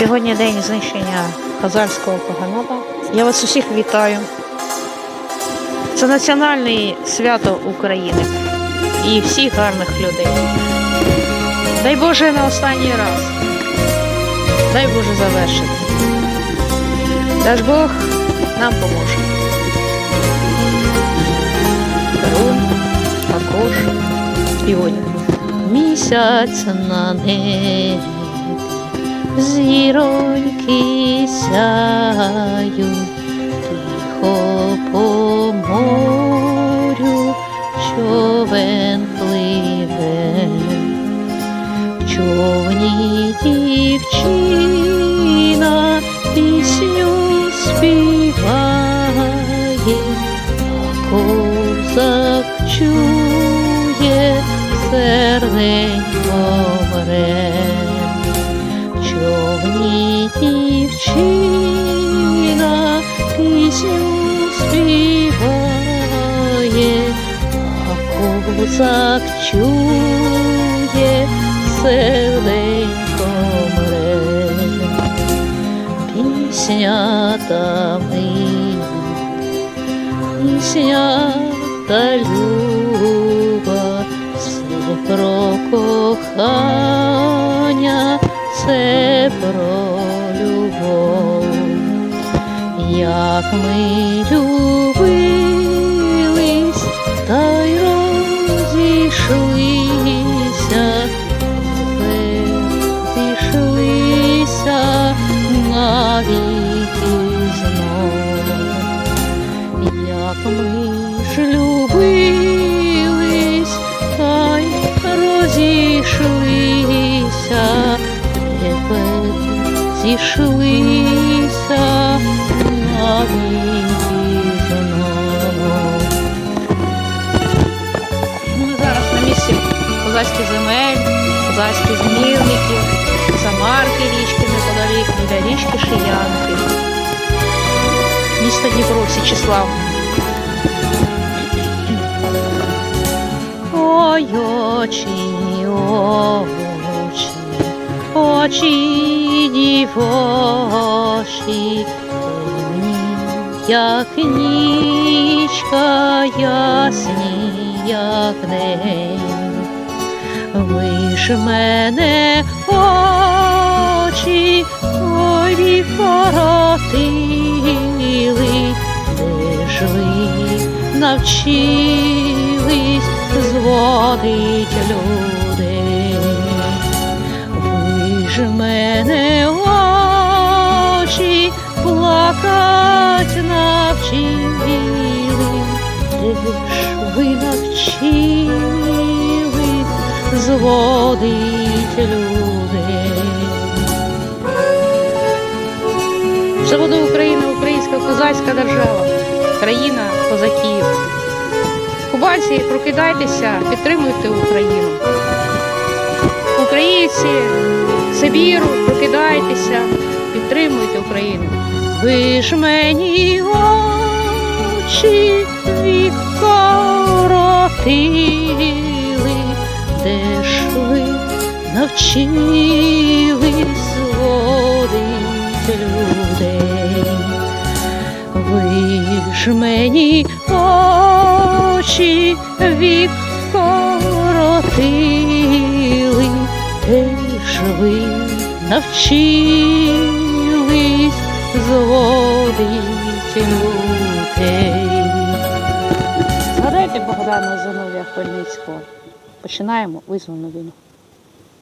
Сьогодні день знищення хазарського каганата. Я вас усіх вітаю. Це національне свято України і всіх гарних людей. Дай Боже на останній раз. Дай Боже завершити. Дай ж Бог нам поможе. Перун, також і одяг. Місяць на небі, зіроньки сяють, тихо по морю човен пливе, човні дівчина пісню співає, а козак чує серденько мре. Човні дівчина пісню співає, а козак чує серденько мре. Пісня та мить, пісня та люба, все про кохання, все про любов, як ми любились, та й розійшлися, зійшлися навіки знов. Як ми ж любились, зійшлися навіки знов. Ми зараз на місці козацьких земель, козацьких змірників, Самарки річки неподалік, біля річки Шиянки, місто Дніпро, Січислав. Ой, очі, очі, очі темні, як нічка, ясні, як день. Ж мене очі ой коротили, де ж ви навчились зводить людей. Ж мене навчили, де ви навчились зводить людей. Все буде Україна, українська козацька держава, країна козаків. Кубанці, прокидайтеся, підтримуйте Україну. Українці, Сибіру, прокидайтеся, підтримуйте Україну. Ви ж мені очі відкоротили, де ж ви навчились зводить людей. Ви ж мені очі відкоротили, де ж ви навчились зводить людей. Згадайте Богдана Зиновія Хмельницького. Починаємо визвольну війну.